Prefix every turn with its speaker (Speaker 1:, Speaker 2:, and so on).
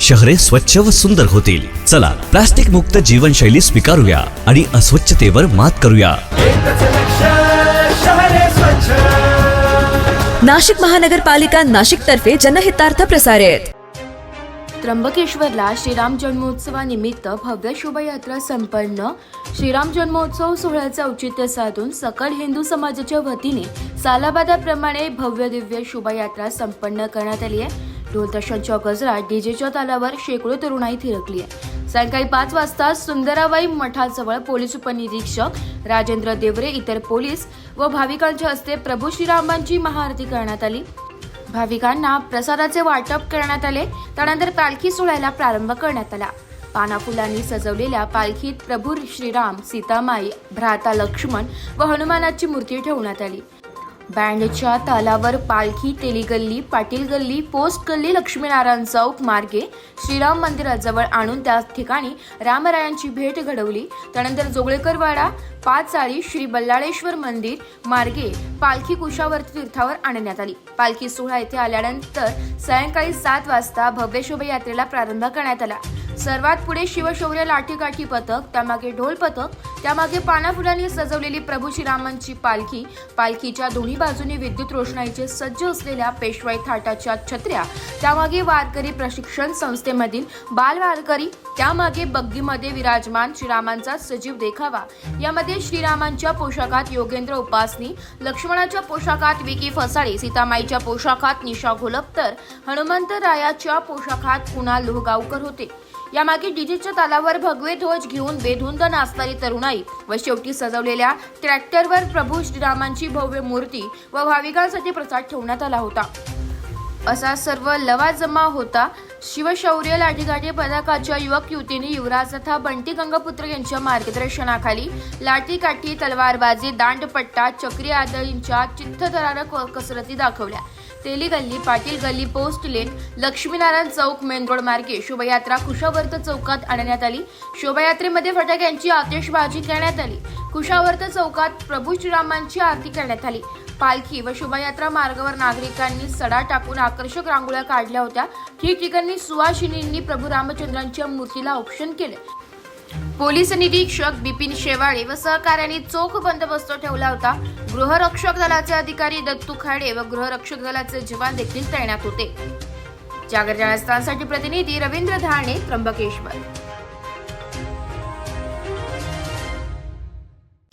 Speaker 1: शहरे स्वच्छ व सुंदर होतील. चला प्लास्टिक मुक्त जीवनशैली स्वीकारूया आणि अस्वच्छतेवर मात करूया.
Speaker 2: नाशिक महानगरपालिका नाशिक तर्फे जनहितार्थ प्रसारित.
Speaker 3: त्र्यंबकेश्वरला श्रीराम जन्मोत्सवानिमित्त भव्य शोभायात्रा संपन्न. श्रीराम जन्मोत्सव सोहळ्याचे औचित्य साधून सकल हिंदू समाजाच्या वतीने सालाबादाप्रमाणे भव्य दिव्य शोभायात्रा संपन्न करण्यात आली आहे. ढोलताशांच्या गजरात डीजेच्या तालावर शेकडो तरुणाई थिरकली आहे. सायंकाळी पाच वाजता सुंदराबाई मठाजवळ पोलीस उपनिरीक्षक राजेंद्र देवरे इतर पोलीस व भाविकांच्या हस्ते प्रभू श्रीरामांची महाआरती करण्यात आली. भाविकांना प्रसादाचे वाटप करण्यात आले. त्यानंतर पालखी सोहळ्याला प्रारंभ करण्यात आला. पानाफुलांनी सजवलेल्या पालखीत प्रभू श्रीराम सीतामाई भ्राता लक्ष्मण व हनुमानाची मूर्ती ठेवण्यात आली. बँडच्या तालावर पालखी तेलीगल्ली पाटील गल्ली पोस्ट गल्ली लक्ष्मीनारायण चौक मार्गे श्रीराम मंदिराजवळ आणून त्या ठिकाणी रामरायांची भेट घडवली. त्यानंतर जोगळेकरवाडा पाच चाळी श्री बल्लाळेश्वर मंदिर मार्गे पालखी कुशावर्ती तीर्थावर आणण्यात आली. पालखी सोहळा येथे आल्यानंतर सायंकाळी सात वाजता भव्य शोभायात्रेला प्रारंभ करण्यात आला. सर्वात पुढे शिवशौर्य लाठीकाठी पथक त्यामागे ढोल पथक त्यामागे पानाफुलांनी सजवलेली प्रभू श्रीरामांची पालखी पालखीच्या दोन्ही बाजूनी विद्युत रोषणाईचे सज्ज असलेल्या पेशवाई थाटाच्या छत्र्या त्यामागे वारकरी प्रशिक्षण संस्थेमधील बाल वारकरी त्यामागे बग्गीमध्ये विराजमान श्रीरामांचा सजीव देखावा. यामध्ये श्रीरामांच्या पोशाखात योगेंद्र उपासनी लक्ष्मणाच्या पोशाखात विकी फसाळे सीतामाईच्या पोशाखात निशा हनुमंत हनुमंतरायाच्या पोशाखात कुणाल लोहगावकर होते. यामागे डीजेच्या तालावर भगवे ध्वज घेऊन बेधुंद नाचणारी तरुणाई व शेवटी सजवलेल्या ट्रॅक्टरवर प्रभू श्रीरामांची भव्य मूर्ती व भाविकांसाठी प्रसाद ठेवण्यात आला होता. असा सर्व लवाजमा होता. शिवशौर्य लाठीकाठी पथकाच्या युवक युवतींनी युवराज तथा बंटी गंगापुत्र यांच्या मार्गदर्शनाखाली लाठीकाठी तलवारबाजी दांडपट्टा चक्री आदळींच्या चित्तथरारक कसरती दाखवल्या. Teli Galli Patil Galli post lane Laxminarayan Chowk main road मार्गे शोभायात्रा कुशावर्त चौकात आणण्यात आली. शोभायात्रेमध्ये फटाक्यांची आतिषबाजी करण्यात आली. कुशावर्त चौकात प्रभू श्रीरामांची आरती करण्यात आली. पालखी व शोभायात्रा मार्गावर नागरिकांनी सडा टाकून आकर्षक रांगोळ्या काढल्या होत्या. ठिकठिकाणी सुवासिनींनी प्रभू रामचंद्रांच्या मूर्तीला औक्षण केले. पोलीस निरीक्षक बिपिन शेवाळे व सहकार्याने चोख बंदोबस्त ठेवला होता. गृहरक्षक दलाचे अधिकारी दत्तू खाडे व गृहरक्षक दलाचे जवान देखील तैनात होते. जागर जनस्थानसाठी प्रतिनिधी रवींद्र धाणे त्र्यंबकेश्वर.